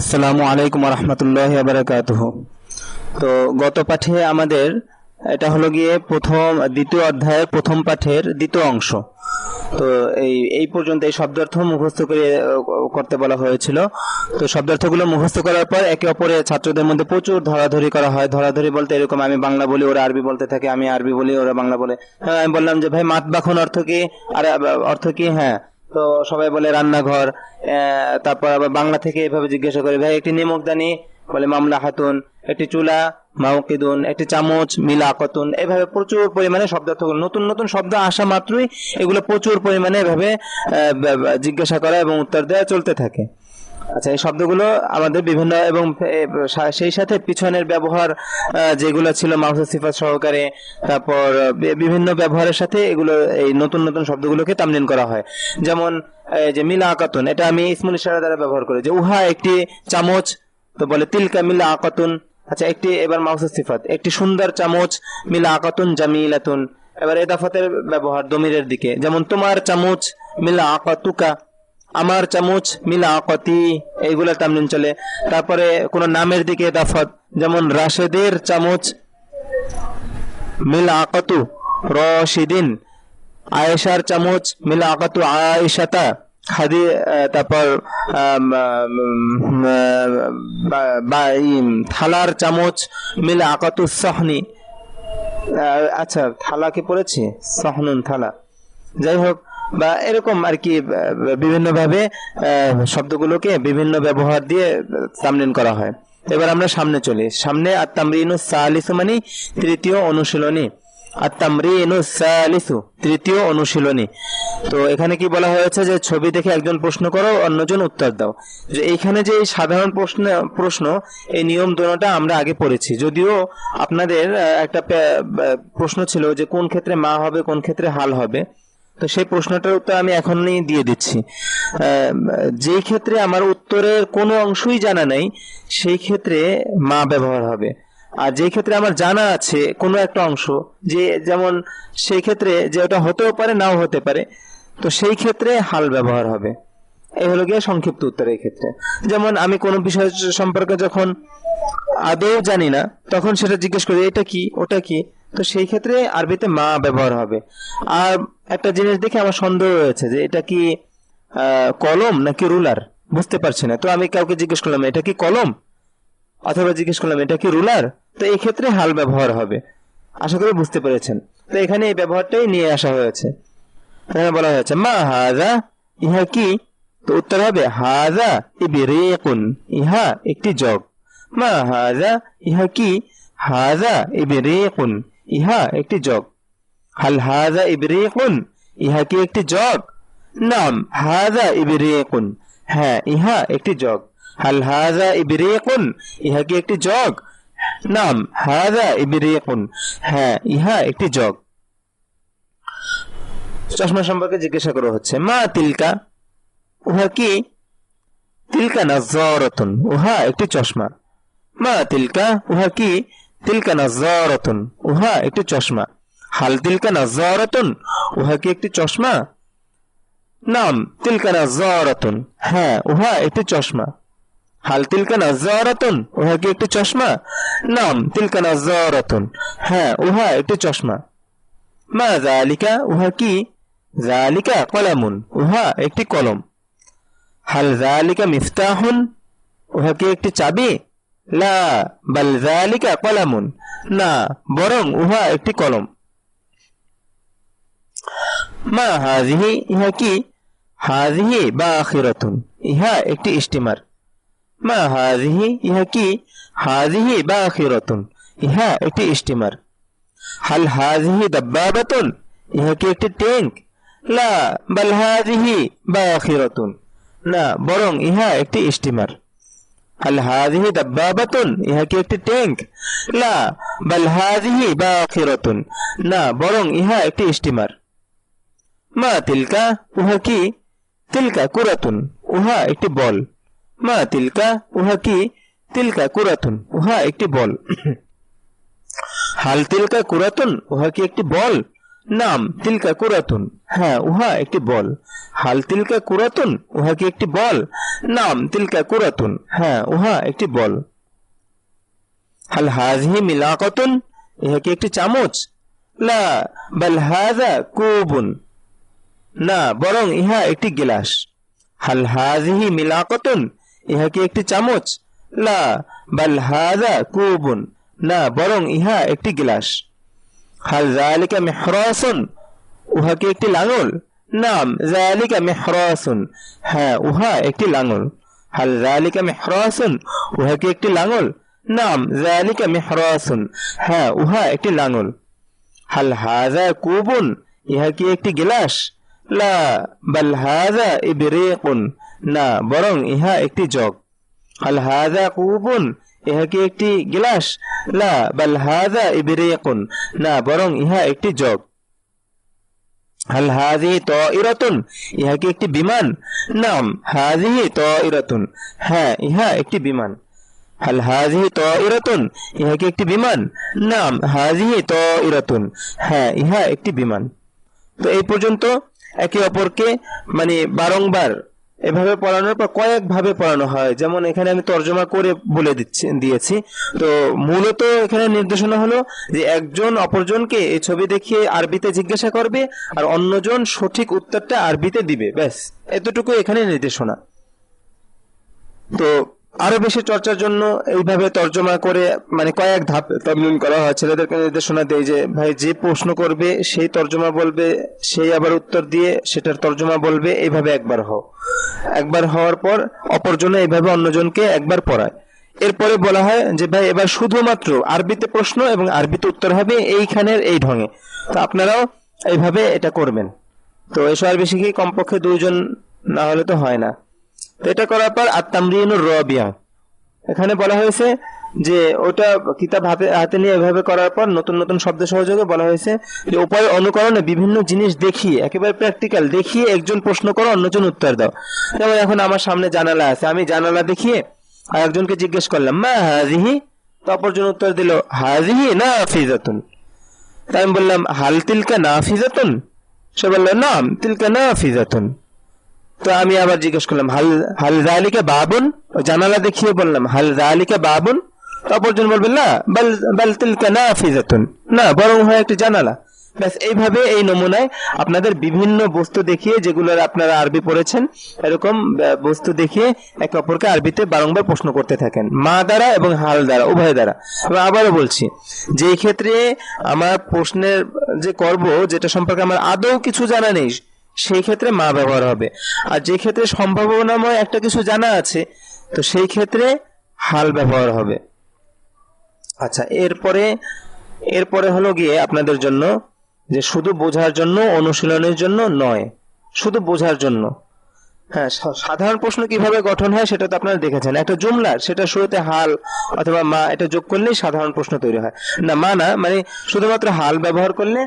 আসসালামু আলাইকুম রহমতুল্লাহ বারাকাতুহ তো গত পাঠে আমাদের এটা হলো গিয়ে প্রথম দ্বিতীয় অধ্যায়ের প্রথম পাঠের দ্বিতীয় অংশ। তো এই এই পর্যন্ত এই শব্দার্থ মুখস্থ করে করতে বলা হয়েছিল। তো শব্দার্থগুলো মুখস্থ করার পর একে অপরে ছাত্রদের মধ্যে প্রচুর ধরাধরি করা হয়। ধরাধরি বলতে এরকম আমি বাংলা বলি ওরা আরবি বলতে থাকে আমি আরবি বলি ওরা বাংলা বলে। হ্যাঁ, আমি বললাম যে ভাই মাত বাখন অর্থ কি? আর অর্থ কি? হ্যাঁ তো সবাই বলে রান্নাঘর তারপর আবার বাংলা থেকে এভাবে জিজ্ঞাসা করে, ভাই, একটি নিমকদানি? বলে মামলা হাতুন একটি চুলা মাউকিদুন একটি চামচ মিলা কতুন এভাবে প্রচুর পরিমাণে শব্দ নতুন নতুন শব্দ আসা মাত্রই এগুলো প্রচুর পরিমাণে এভাবে জিজ্ঞাসা করা এবং উত্তর দেওয়া চলতে থাকে। আচ্ছা এই শব্দগুলো আমাদের বিভিন্ন এবং সেই সাথে পিছনের ব্যবহার যেগুলো ছিল মাউসের সিফাত সহকারে, তারপর বিভিন্ন ব্যবহারের সাথে এগুলো, এই নতুন নতুন শব্দগুলোকে তামলিন করা হয়। যেমন যে মিলা আকাতুন এটা আমি ইসমুল ইশারা দ্বারা ব্যবহার করি। যে উহা একটি চামচ, তো বলে তিলকা মিলা আকাতুন আচ্ছা একটি এবার মাউসের সিফাত, একটি সুন্দর চামচ মিলা আকাতুন জামিলাতুন। এবার এদাফাতের ব্যবহার, দমিরের দিকে। যেমন, তোমার চামচ মিলা আকাতুকা আমার চামচ, মিলা আকতি এইগুলা তামলিন চলে। তারপরে কোন নামের দিকে দাফত, যেমন রাশেদের চামচ, মিল আকতু রশিদিন, আয়েশার চামচ, মিল আকতু আয়েশাতা, খাদি তারপর থালার চামচ, মিল আকাতু সহনি। আচ্ছা থালা কি পড়েছি? সহনুন থালা। যাই হোক বা এরকম আর কি বিভিন্ন ভাবে শব্দগুলোকে বিভিন্ন ব্যবহার দিয়ে তামলিন করা হয়। এবার আমরা সামনে চলি। সামনে আত্মামরিনু সালিসু মানে তৃতীয় অনুশীলনী। আত্মামরিনু সালিসু, তৃতীয় অনুশীলনী। তো এখানে কি বলা হয়েছে যে, ছবি দেখে একজন প্রশ্ন করো, অন্যজন উত্তর দাও। যে এইখানে যে এই সাধারণ প্রশ্ন প্রশ্ন, এই নিয়ম দোনোটা আমরা আগে পড়েছি। যদিও আপনাদের একটা প্রশ্ন ছিল যে কোন ক্ষেত্রে মা হবে, কোন ক্ষেত্রে হাল হবে। তো সেই প্রশ্নটার উত্তর আমি এখনই দিয়ে দিচ্ছি। যেই ক্ষেত্রে আমার উত্তরের কোনো অংশই জানা নেই, সেই ক্ষেত্রে মা ব্যবহার হবে। আর যেই ক্ষেত্রে আমার জানা আছে কোনো একটা অংশ, যে যেমন সেই ক্ষেত্রে যে ওটা হতেও পারে, নাও হতে পারে, তো সেই ক্ষেত্রে হাল ব্যবহার হবে। এই হলো গিয়ে সংক্ষিপ্ত উত্তর এই ক্ষেত্রে। যেমন আমি কোনো বিষয় সম্পর্কে যখন আদৌ জানি না, তখন সেটা জিজ্ঞেস করি, এটা কি? ওটা কি? তো সেই ক্ষেত্রে আরবিতে মা ব্যবহার হবে। আর একটা জিনিস দেখে আমার সন্দেহ রয়েছে যে এটা কি কলম নাকি রুলার? বুঝতে পারছি না। তো আমি কাউকে জিজ্ঞেস করলাম, এটা কি কলম? অথবা জিজ্ঞেস করলাম, এটা কি রুলার? তো এই ক্ষেত্রে হাল ব্যবহার হবে। আশা করি বুঝতে পেরেছেন। তো এখানে এই ব্যবহারটাই নিয়ে আসা হয়েছে। এখানে বলা হয়েছে, মা হাজা, ইহা কি? তো উত্তর হবে, হাজা ইবিরিকুন, ইহা একটি জগ। মা হাজা, ইহা কি? হাজা ইবিরিকুন ইহা একটি জগ। হাল হাজা ইবরিকুন? ইহা কি একটি জগ? নাম হাজা ইবরিকুন। হ্যাঁ ইহা একটি জগ। হাল হাজা ইবরিকুন? ইহা কি একটি জগ? নাম হাজা ইবরিকুন। হ্যাঁ ইহা একটি জগ। চশমা সম্পর্কে জিজ্ঞাসা করা হচ্ছে, মা তিলকা? উহা কি? তিলকা নাজারাতুন উহা একটি চশমা। মা তিলকা, উহা কি? তিলকা নাজারাতুন, উহা একটি চশমা। হাল তিলকা নাজারাতুন, উহা কি একটি চশমা? নাম, তিলকা নাজারাতুন। হ্যাঁ উহা একটি চশমা। হাল তিলকা নাজারাতুন, উহা কি একটি চশমা? নাম, তিলকা নাজারাতুন। হ্যাঁ উহা একটি চশমা। মা জালিকা উহা কি? জালিকা কলামুন, উহা একটি কলম। হাল জালিকা মিফতাহুন, উহা কি একটি চাবি? লা, বাল জালিকা কলামুন। না, বরং উহা একটি কলম। মা হাজিহি ইহা কি? হাজিহি বা আখিরাতুন ইহা একটি স্টিমার মা হাজিহি ইহা কি? হাজিহি বা আখিরাতুন ইহা একটি স্টিমার হাল হাজিহি দাব্বাবাতুন, ইহা কি একটি ট্যাঙ্ক লা, বাল হাজিহি বা আখিরাতুন না, বরং ইহা একটি স্টিমার ইহা কি একটি ট্যাঙ্ক লা না বরং ইহা একটি স্টিমার মা তিলকা উহা কি তিলকা কুরাতুন উহা একটি বল মা তিলকা উহা কি তিলকা কুরাতুন উহা একটি বল হাল তিলকা কুরাতুন উহা কি একটি বল নাম, তিলকা কুরাতুন। হ্যাঁ উহা একটি বল। হাল তিলকা কুরাতুন, উহা কি একটি বল? নাম, তিলকা কুরাতুন। হ্যাঁ উহা একটি বল। হাল হাজহি মিলাকতুন, ইহা কি একটি চামচ? লা, বাল হাজা কুবুন। না, বরং ইহা একটি গিলাস। হাল হাজহি মিলাকতুন, ইহা কি একটি চামচ? লা, বাল হাজা কুবুন। না, বরং ইহা একটি গিলাস। হাল জালিকা মেহরাসুন উহা কি একটি লাঙল নাম জালিকা মেহরাসুন হ্যাঁ উহা একটি লাঙল হাল জালিকা মেহরাসুন উহা কি একটি লাঙল নাম জালিকা মেহরাসুন হ্যাঁ উহা একটি লাঙল হাল হাজা কুবুন ইহা কি একটি গিলাস লা বাল হাজা ইবরিকুন না বরং ইহা একটি জগ হাল হাজা কুবুন ইহা কি একটি গিলাস? লা বাল হাজা ইবরিকুন। না, বরং ইহা একটি জগ। হাল হাজিহি তাইরাতুন। ইহা কি একটি বিমান? নাম হাজিহি তাইরাতুন। হ্যাঁ ইহা একটি বিমান। হাল হাজিহি তাইরাতুন। ইহা কি একটি বিমান? নাম হাজিহি তাইরাতুন। হ্যাঁ ইহা একটি বিমান। তো এই পর্যন্ত একে অপরকে মানে বারংবার এভাবে পড়ানোর পর কয়েকভাবে পড়ানো হয়। যেমন এখানে আমি তর্জমা করে বলে দিচ্ছি, দিয়েছি। তো মূলত এখানে নির্দেশনা হলো যে একজন অপরজনকে এই ছবি দেখিয়ে আরবিতে জিজ্ঞাসা করবে আর অন্যজন সঠিক উত্তরটা আরবিতে দিবে। ব্যাস, এতটুকু এখানে নির্দেশনা। তো আরও বেশি চর্চার জন্য এইভাবে তর্জমা করে মানে কয়েক ধাপ তমলিন করা হয়। ছেলেদেরকে নির্দেশনা দেয় যে, ভাই, যে প্রশ্ন করবে, সেই তর্জমা বলবে, সেই আবার উত্তর দিয়ে সেটার তর্জমা বলবে, এইভাবে একবার হও। একবার হওয়ার পর অপরজনে এইভাবে অন্যজনকে একবার পড়ায়। এরপরে বলা হয় যে, ভাই, এবার শুধুমাত্র আরবিতে প্রশ্ন এবং আরবিতে উত্তর হবে এইখানের এই ঢঙে। তো আপনারাও এইভাবে এটা করবেন। তো এসব আর বেশি কি কমপক্ষে দুইজন না হলে তো হয় না। এটা করার পর আত্মামরিনুর রবিয়া। এখানে বলা হয়েছে যে ওটা কিতাব হাতে হাতে নিয়ে এভাবে করার পর নতুন নতুন শব্দ সহযোগে বলা হয়েছে যে উপায় অনুকরণে বিভিন্ন জিনিস দেখিয়ে, একেবারে প্র্যাকটিক্যাল দেখিয়ে একজন প্রশ্ন করো, অন্যজন উত্তর দাও। যেমন এখন আমার সামনে জানালা আছে, আমি জানালা দেখিয়ে আর একজনকে জিজ্ঞেস করলাম, মা হাজিহি? তো অপরজন উত্তর দিল, হাজিহি না ফিজাতুন তাই আমি বললাম, হাল তিলকা না ফিজাতুন সে বলল, নাম তিলকা না ফিজাতুন তো আমি আবার জিজ্ঞেস করলাম, হাল হাল জালিকা বাবুন? জানালা দেখিয়ে বললাম, হাল জালিকা বাবুন? অপরজন বলবেন না, বাল বাল তিলকা না ফিজাতুন না, বরং হয় একটি জানালা। ব্যাস, এইভাবে এই নমুনায় আপনাদের বিভিন্ন বস্তু দেখিয়ে, যেগুলো আপনারা আরবি পড়েছেন, এরকম বস্তু দেখিয়ে একে অপরকে আরবিতে বারংবার প্রশ্ন করতে থাকেন। মা দ্বারা এবং হাল দ্বারা, উভয় দ্বারা। আবারও বলছি যে ক্ষেত্রে আমার প্রশ্নের যে করব, যেটা সম্পর্কে আমার আদৌ কিছু জানা নেই সেই ক্ষেত্রে মা ব্যবহার হবে। আর যে ক্ষেত্রে সম্ভাবনাময় একটা কিছু জানা আছে, তো সেই ক্ষেত্রে হাল ব্যবহার হবে। আচ্ছা এরপরে এরপরে হলো গিয়ে আপনাদের জন্য যে শুধু বোঝার জন্য, অনুশীলনের জন্য নয়, শুধু বোঝার জন্য। হ্যাঁ সাধারণ প্রশ্ন কীভাবে গঠন হয় সেটা তো আপনারা দেখেছেন। একটা জুমলার সেটা শুরুতে হাল অথবা মা, এটা যোগ করলেই সাধারণ প্রশ্ন তৈরি হয়। না, মা না মানে শুধুমাত্র হাল ব্যবহার করলে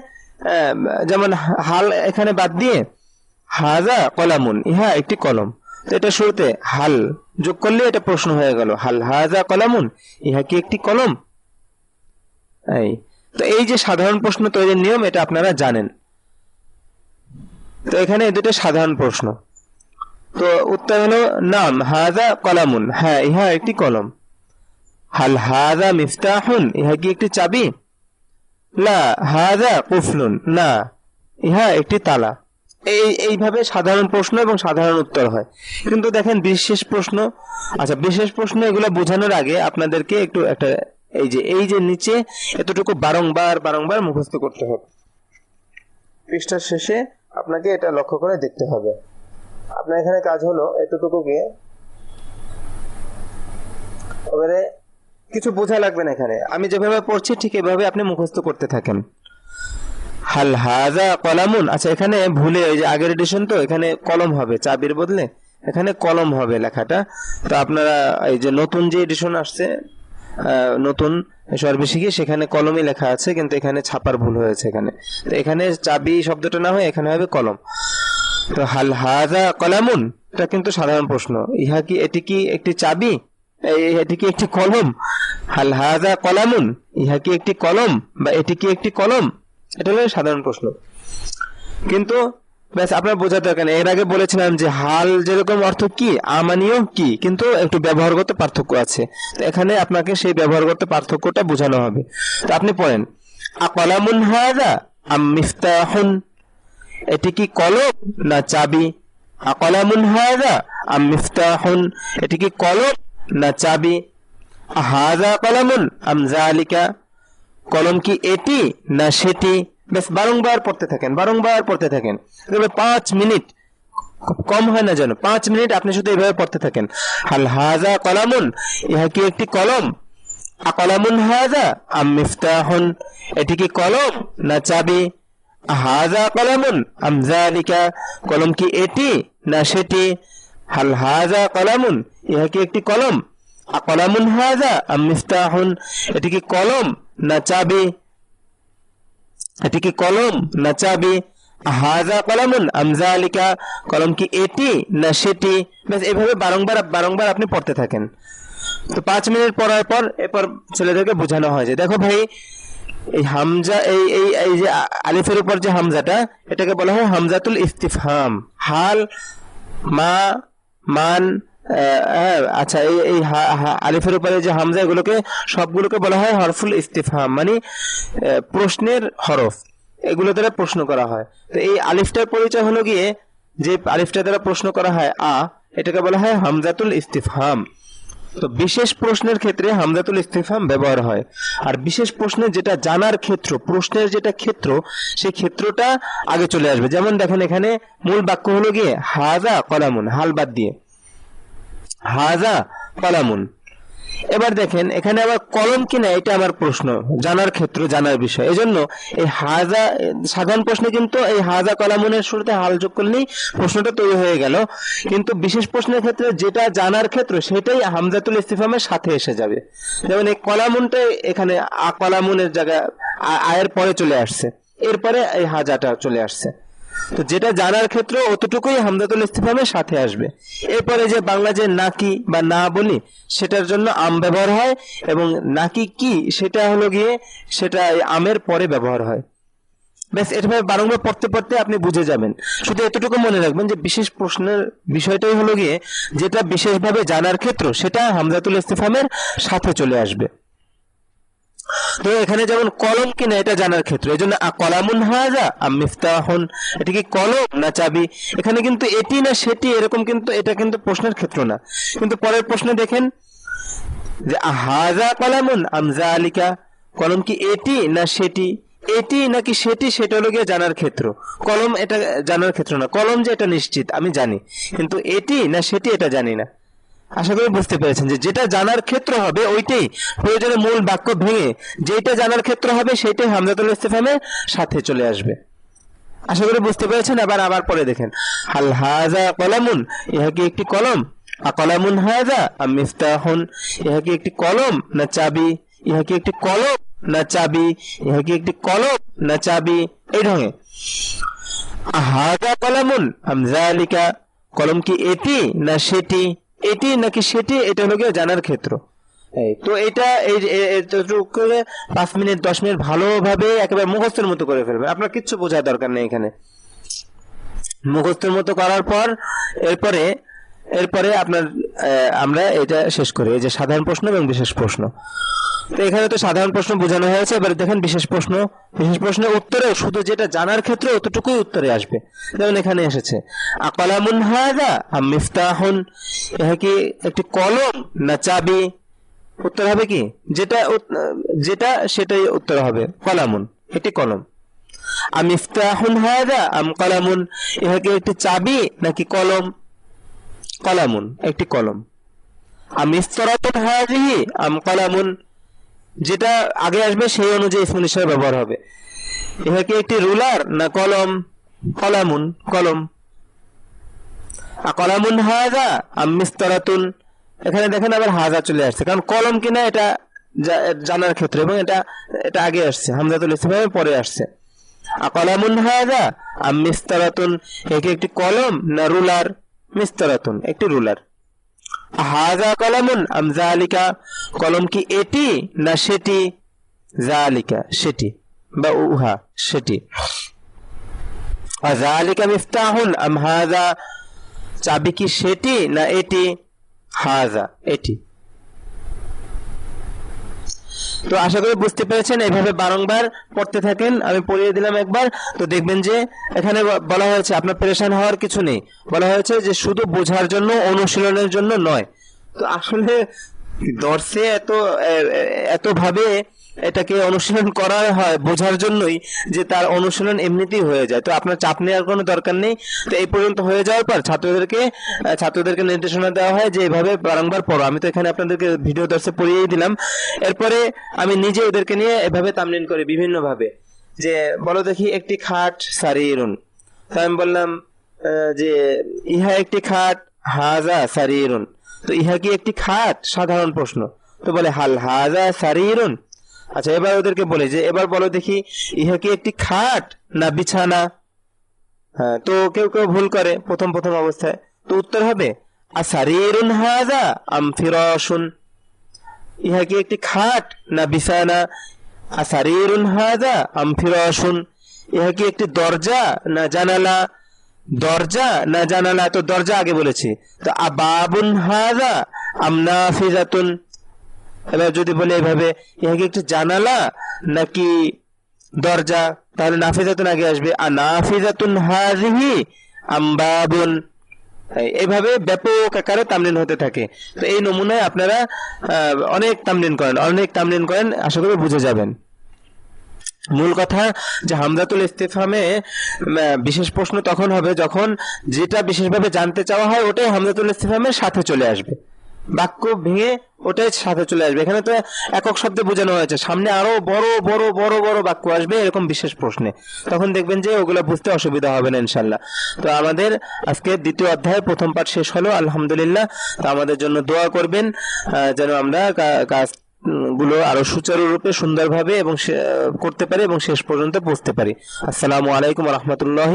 যেমন হাল এখানে বাদ দিয়ে হাজা কলামুন, ইহা একটি কলম। তো এটা শুরুতে হাল যোগ করলে এটা প্রশ্ন হয়ে গেল, হাল হাজা কলামুন, ইহা কি একটি কলম? এই, তো এই যে সাধারণ প্রশ্ন তৈরির নিয়ম, এটা আপনারা জানেন। তো এখানে দুটো সাধারণ প্রশ্ন। তো উত্তর হলো নাম, হাজা কলামুন হ্যাঁ ইহা একটি কলম। হাল হাজা মিফতাহুন, ইহা কি একটি চাবি? লা, হাজা কুফলুন, না, ইহা একটি তালা। এই, এইভাবে সাধারণ প্রশ্ন এবং সাধারণ উত্তর হয়। কিন্তু দেখেন বিশেষ প্রশ্ন আচ্ছা বিশেষ প্রশ্ন এগুলো বোঝানোর আগে আপনাদেরকে একটু একটা, এই যে এই যে নিচে এতটুকু বারংবার বারংবার মুখস্থ করতে হবে। পৃষ্ঠার শেষে আপনাকে এটা লক্ষ্য করে দেখতে হবে। আপনার এখানে কাজ হলো এতটুকুকে, এবারে কিছু বোঝা লাগবে না এখানে। আমি যেভাবে পড়ছি ঠিক এভাবে আপনি মুখস্থ করতে থাকেন। হাল হাজা কলামুন। আচ্ছা এখানে ভুলে, ওই যে আগের এডিশন তো, এখানে কলম হবে, চাবির বদলে। এখানে কলম হবে লেখাটা। তো আপনারা, এই যে নতুন যে এডিশন আসছে নতুন সর্বশিখী, সেখানে কলমই লেখা আছে, কিন্তু এখানে ছাপার ভুল হয়েছে এখানে। তো এখানে চাবি শব্দটা না হয়, এখানে হবে কলম। তো হাল হাজা কলামুন, এটা কিন্তু সাধারণ প্রশ্ন। ইহা কি, এটি কি একটি চাবি? এটি কি একটি কলম? হাল হাজা কলামুন, ইহা কি একটি কলম? বা এটি কি একটি কলম? এটা হলো সাধারণ প্রশ্ন। কিন্তু ব্যাস আপনার বোঝা দরকার। এর আগে বলেছিলাম যে হাল যেরকম অর্থ কি, আমানিও কি, কিন্তু একটু ব্যবহারগত পার্থক্য আছে। তো এখানে আপনাকে সেই ব্যবহারগত পার্থক্যটা বোঝানো হবে। তো আপনি পড়েন, আকলামুন হাদা আম মিফতাহুন? এটি কি কলম না চাবি? আকলামুন হাদা আম মিফতাহুন? এটি কি কলম না চাবি? হাদা কলামুন আম জালিকা? কলম কি এটি না সেটি? বেশ, বারংবার পড়তে থাকেন, বারংবার পড়তে থাকেন। পাঁচ মিনিট, কম হয় না যেন, পাঁচ মিনিট আপনি শুধু এভাবে পড়তে থাকেন। হাল হাজা কলামুন, ইহা কি একটি কলম? আকলামুন হাজা, আম মিফতাহুন, এটি কি কলম না চাবি? হাজা কলামুন, আম জালিকা কলম কি এটি না সেটি? হাল হাজা কলামুন, ইহা কি একটি কলম? আকলামুন হাজা, আম মিফতাহুন, এটি কি কলম? না চাবি এটি কি কলম? না চাবি হাজা কলামুন আমজালিকা। কলম কি এটি না সেটি? ব্যাস, এভাবে বারংবার বারংবার আপনি পড়তে থাকেন। তো পাঁচ মিনিট পড়ার পর এরপর ছেলেদেরকে বোঝানো হয় যে, দেখো ভাই, এই হামজা, এই এই এই যে আলিফের উপর যে হামজাটা, এটাকে বলা হয় হামজাতুল ইস্তিফহাম হাল, মা, মান আচ্ছা এই এই আলিফের উপরে যে হামজা, এগুলোকে সবগুলোকে বলা হয় হরফুল ইস্তিফহাম মানে প্রশ্নের হরফ, এগুলো দ্বারা প্রশ্ন করা হয়। তো এই আলিফটার পরিচয় হলো গিয়ে, যে আলিফটা দ্বারা প্রশ্ন করা হয় আ, এটাকে বলা হয় হামজাতুল ইস্তিফহাম। তো বিশেষ প্রশ্নের ক্ষেত্রে হামজাতুল ইস্তিফহাম ব্যবহার হয়। আর বিশেষ প্রশ্নের যেটা জানার ক্ষেত্র, প্রশ্নের যেটা ক্ষেত্র, সেই ক্ষেত্রটা আগে চলে আসবে। যেমন দেখেন এখানে মূল বাক্য হলো গিয়ে, হাজা কলামুন, হাল বাদ দিয়ে। হাজা কলামুন। এবার দেখেন, এখানে আবার কলম কিনা এটা আমার প্রশ্ন, জানার ক্ষেত্র, জানার বিষয়। এজন্য এই হাজা, সাধারণ প্রশ্নে কিন্তু এই হাজা কলামুনের শুরুতে হাল যোগ করলেই প্রশ্নটা তৈরি হয়ে গেল। কিন্তু বিশেষ প্রশ্নের ক্ষেত্রে যেটা জানার ক্ষেত্র, সেটাই হামজাতুল ইস্তিফামের সাথে এসে যাবে। যেমন এই কলামুনটা এখানে আ, কলামুনের জায়গায় আয়ের পরে চলে আসছে। এরপরে এই হাজাটা চলে আসছে। তো যেটা জানার ক্ষেত্রে অতটুকুই হামদাতুল ইস্তিফামের সাথে আসবে। এরপরে যে বাংলা যে নাকি বা না বলি, সেটার জন্য আম ব্যবহার হয় এবং নাকি কি সেটা হলো গিয়ে সেটা আমের পরে ব্যবহার হয়। ব্যাস এভাবে বারংবার পড়তে পড়তে আপনি বুঝে যাবেন। শুধু এতটুকু মনে রাখবেন যে বিশেষ প্রশ্নের বিষয়টাই হলো গিয়ে যেটা বিশেষভাবে জানার ক্ষেত্র, সেটা হামজাতুল ইস্তিফামের সাথে চলে আসবে। তো এখানে যেমন কলম কিনা, এটা জানার ক্ষেত্রে। এই জন্য কলামুন হাজা মিফতাহুন। এটা কি কলম না চাবি? এখানে কিন্তু এটি না সেটি, এরকম কিন্তু এটা কিন্তু প্রশ্নের ক্ষেত্র না। কিন্তু পরের প্রশ্নে দেখেন যে হাজা কলামুন আমজা আলিকা কলম কি এটি না সেটি? এটি নাকি সেটি, সেটা হলো গিয়ে জানার ক্ষেত্র। কলম এটা জানার ক্ষেত্র না। কলম যে এটা নিশ্চিত, আমি জানি। কিন্তু এটি না সেটি, এটা জানি না। আশা করি বুঝতে পেরেছেন যে যেটা জানার ক্ষেত্র হবে ওইটাই। প্রয়োজনে মূল বাক্য ভেঙে যেটা জানার ক্ষেত্র হবে সেটাই হামজাতুল ইস্তেফামের সাথে চলে আসবে। আশা করি বুঝতে পেরেছেন, আবার আবার পরে দেখেন। হাল হাজা কলামুন, ইহা কি একটি কলম? আকলামুন হাজা আম মিফতাহুন, ইহা কি একটি কলম না চাবি? ইহা কি একটি কলম না চাবি? ইহা কি একটি কলম না চাবি? এই ঢঙে হাজা কলামুন, আম জালিকা কলম কি এটি না সেটি? এটি নাকি সেটি এটা হলো গিয়ে জানার ক্ষেত্র। তো এটা এই করে পাঁচ মিনিট দশ মিনিট ভালোভাবে একেবারে মুখস্থের মতো করে ফেলবে। আপনার কিচ্ছু বোঝার দরকার নেই এখানে। মুখস্থের মতো করার পর এরপরে এরপরে আপনার আমরা এটা শেষ করি। এই যে সাধারণ প্রশ্ন এবং বিশেষ প্রশ্ন। তো এখানে তো সাধারণ প্রশ্ন বোঝানো হয়েছে, এবার দেখেন বিশেষ প্রশ্ন। বিশেষ প্রশ্নের উত্তরে শুধু যেটা জানার ক্ষেত্রে অতটুকুই উত্তরে আসবে। যেমন এখানে এসেছে, আকলামুন আম মিফতাহুন? ইহা কি একটি কলম না চাবি? উত্তর হবে কি? যেটা যেটা সেটাই উত্তর হবে। কলামুন, একটি কলম। আম ইফতাহুন হাদা আম কলামুন? ইহা কি একটি চাবি নাকি কলম? কলামুন, একটি কলম। আম ইফতারাতুন হাদিহি আম কলামুন? যেটা আগে আসবে সেই অনুযায়ী ইশারা ব্যবহার হবে। এটা কি একটি রুলার না কলম? কলামুন কলম। কলামুন হাজা, আম মিস্তারাতুন। এখানে দেখেন আবার হাজা চলে আসছে। কারণ কলম কিনা এটা জানার ক্ষেত্রে এবং এটা এটা আগে আসছে। হামজাতুল ইসলামের পরে আসছে। আ কলামুন হাজা, আম মিস্তারাতুন। একে একটি কলম না রুলার? মিস্তারাতুন, একটি রুলার। হাজা কলমুন আম জালিকা? কলম কি এটি না সেটি? জালিকা, সেটি। বা উহা, সেটি। আযালিকা মিফতাহুন আম হাজা? চাবি কি সেটি না এটি? হাজা, এটি। তো আশা করি বুঝতে পেরেছেন, এইভাবে বারংবার পড়তে থাকেন। আমি পড়িয়ে দিলাম একবার। তো দেখবেন যে এখানে বলা হয়েছে, আপনার পেরেশান হওয়ার কিছু নেই। বলা হয়েছে যে শুধু বোঝার জন্য, অনুশীলনের জন্য নয়। তো আসলে দর্শে এত, এ- এ- এত ভাবে এটাকে অনুশীলন করা হয় বোঝার জন্যই যে তার অনুশীলন এমনিতেই হয়ে যায়। তো আপনার চাপ নেওয়ার কোনো দরকার নেই। তো এই পর্যন্ত হয়ে যাওয়ার পর ছাত্রদেরকে ছাত্রদেরকে নির্দেশনা দেওয়া হয় যে এভাবে বারংবার পড়ো। আমি তো এখানে আপনাদেরকে ভিডিও দর্শে পড়িয়েই দিলাম। এরপরে আমি নিজে ওদেরকে নিয়ে এভাবে তামলিন করি বিভিন্নভাবে। যে, বলো দেখি একটি খাট সারিরুন তো আমি বললাম যে, ইহা একটি খাট, হাজা সারিরুন তো ইহা কি একটি খাট? সাধারণ প্রশ্ন। তো বলে, হাল হাজা সারিরুন আচ্ছা এবার ওদেরকে বলে যে, এবার বলো দেখি, ইহা কি একটি খাট না বিছানা? হ্যাঁ তো কেউ কেউ ভুল করে প্রথম প্রথম অবস্থায়। তো উত্তর হবে, আসারিরুন হাজা আম ফিরাশুন? ইহা কি একটি খাট না বিছানা? আসারিরুন হাজা আম ফিরাশুন? ইহা কি একটি দরজা না জানালা? দরজা না জানালা, তো দরজা আগে বলেছি। তো আবাবুন হাজা আমনা নাফিজাতুন এবার যদি বলে এভাবে ইহা কি একটি জানালা নাকি দরজা? তাহলে নাফিজাতুন আগে আসবে। আর নাফিজাতুন হাজিহি আম্বাবুন। এই- এইভাবে ব্যাপক আকারে তামলিন হতে থাকে। তো এই নমুনায় আপনারা অনেক তামলিন করেন, অনেক তামলিন করেন, আশা করি বুঝে যাবেন। মূল কথা যে হামজাতুল ইস্তেফামে বিশেষ প্রশ্ন তখন হবে যখন যেটা বিশেষভাবে জানতে চাওয়া হয় ওটাই হামজাতুল ইস্তেফামের সাথে চলে আসবে। বাক্য ভেঙে ওটাই সাথে চলে আসবে। এখানে তো একক শব্দে বোঝানো হয়েছে। সামনে আরও বড় বড় বড় বড় বাক্য আসবে এরকম বিশেষ প্রশ্নে। তখন দেখবেন যে ওগুলো বুঝতে অসুবিধা হবে না ইনশাল্লাহ তো আমাদের আজকে দ্বিতীয় অধ্যায়, প্রথম পাঠ শেষ হলো, আলহামদুলিল্লাহ। তো আমাদের জন্য দোয়া করবেন যেন আমরা কাজগুলো আরও সুচারুরূপে, সুন্দরভাবে এবং করতে পারি এবং শেষ পর্যন্ত পৌঁছতে পারি। আসসালামু আলাইকুম রহমতুল্লাহ